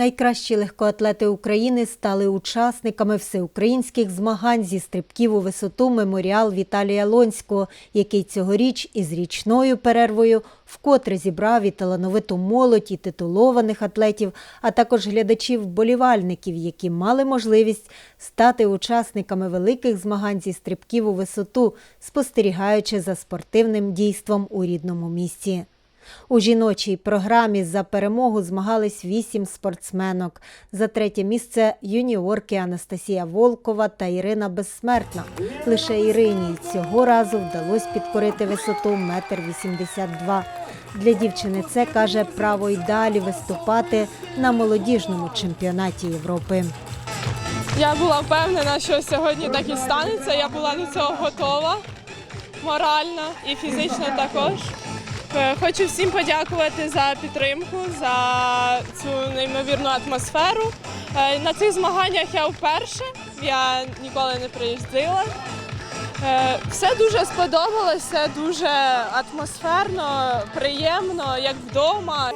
Найкращі легкоатлети України стали учасниками всеукраїнських змагань зі стрибків у висоту меморіал Віталія Лонського, який цьогоріч із річною перервою вкотре зібрав і талановиту молодь, і титулованих атлетів, а також глядачів-болівальників, які мали можливість стати учасниками великих змагань зі стрибків у висоту, спостерігаючи за спортивним дійством у рідному місті. У жіночій програмі за перемогу змагались вісім спортсменок. За третє місце юніорки Анастасія Волкова та Ірина Безсмертна. Лише Ірині цього разу вдалося підкорити висоту 1,82 м. Для дівчини це каже право й далі виступати на молодіжному чемпіонаті Європи. Я була впевнена, що сьогодні так і станеться. Я була до цього готова морально і фізично також. Е, Хочу всім подякувати за підтримку, за цю неймовірну атмосферу. Е, На цих змаганнях я вперше, я ніколи не приїздила. Е, Все дуже сподобалося, дуже атмосферно, приємно, як вдома.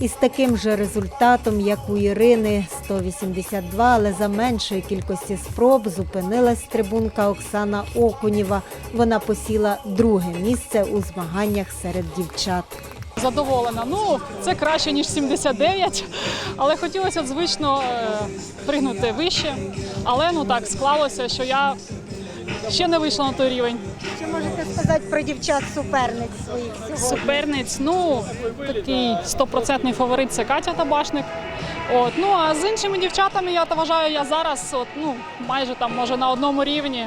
Із таким же результатом, як у Ірини 182, але за меншої кількості спроб зупинилась трибунка Оксана Окунєва. Вона посіла друге місце у змаганнях серед дівчат. Задоволена. Ну, це краще, ніж 79, але хотілося б звично е, пригнути вище. Але ну так склалося, що я ще не вийшла на той рівень. Що можете сказати про дівчат суперниць своїх сьогодні? Суперниць, ну такий стопроцентний фаворит це Катя Табашник. От, ну а з іншими дівчатами я вважаю, я зараз от, ну, майже там може на одному рівні.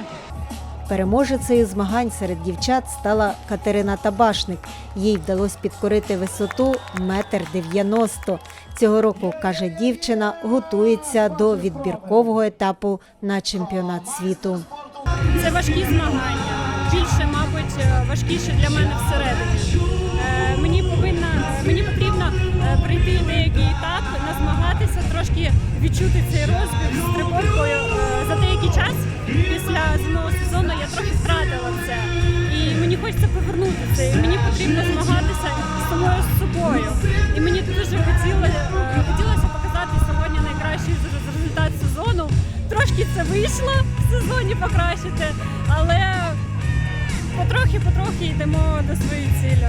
Переможецею змагань серед дівчат стала Катерина Табашник. Їй вдалося підкорити висоту метр дев'яносто. Цього року, каже дівчина, готується до відбіркового етапу на чемпіонат світу. Це важкі змагання. Більше, мабуть, е, важкіше для мене всередині. Е, Мені повинна, е, мені потрібно пройти деякий етап, назмагатися, трошки відчути цей розбіг з стрибовкою. Е, За деякий час після зимового сезону я трохи втратила це. І мені хочеться повернути це. І мені потрібно змагатися з самою собою. І мені дуже Трошки це вийшло в сезоні покращити, але потрохи-потрохи йдемо до своєї цілі.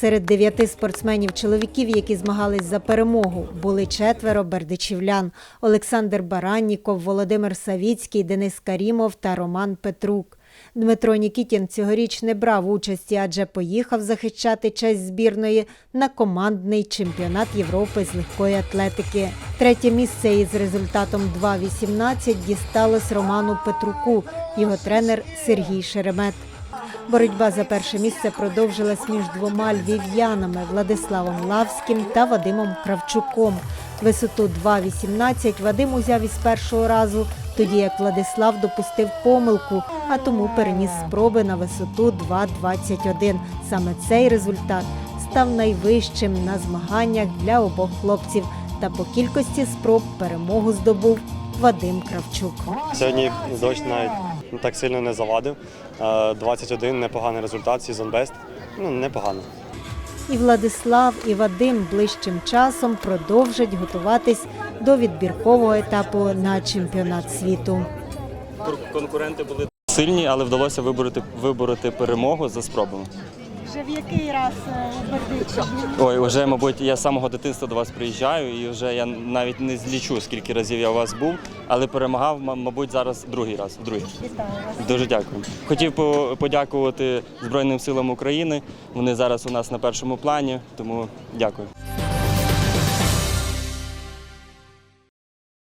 Серед дев'яти спортсменів-чоловіків, які змагались за перемогу, були четверо бердичівлян: Олександр Баранніков, Володимир Савіцький, Денис Карімов та Роман Петрук. Дмитро Нікітін цьогоріч не брав участі, адже поїхав захищати честь збірної на командний чемпіонат Європи з легкої атлетики. Третє місце із результатом 2.18 дісталось Роману Петруку, його тренер Сергій Шеремет. Боротьба за перше місце продовжилась між двома львів'янами Владиславом Лавським та Вадимом Кравчуком. Висоту 2,18 Вадим узяв із першого разу, тоді як Владислав допустив помилку, а тому переніс спроби на висоту 2,21. Саме цей результат став найвищим на змаганнях для обох хлопців. Та по кількості спроб перемогу здобув Вадим Кравчук. Сьогодні дощ навіть так сильно не завадив. Е, 21 непоганий результат, сезон бест. Ну, непогано. І Владислав, і Вадим ближчим часом продовжать готуватись до відбіркового етапу на чемпіонат світу. конкуренти були сильні, але вдалося вибороти, вибороти перемогу за спробами. Вже в який раз е, у Бердичеві? Ой, вже, мабуть, я з самого дитинства до вас приїжджаю, і вже я навіть не злічу, скільки разів я у вас був, але перемагав, мабуть, зараз другий раз. Другий. Вітаю вас. Дуже дякую. Хотів подякувати Збройним силам України. Вони зараз у нас на першому плані, тому дякую.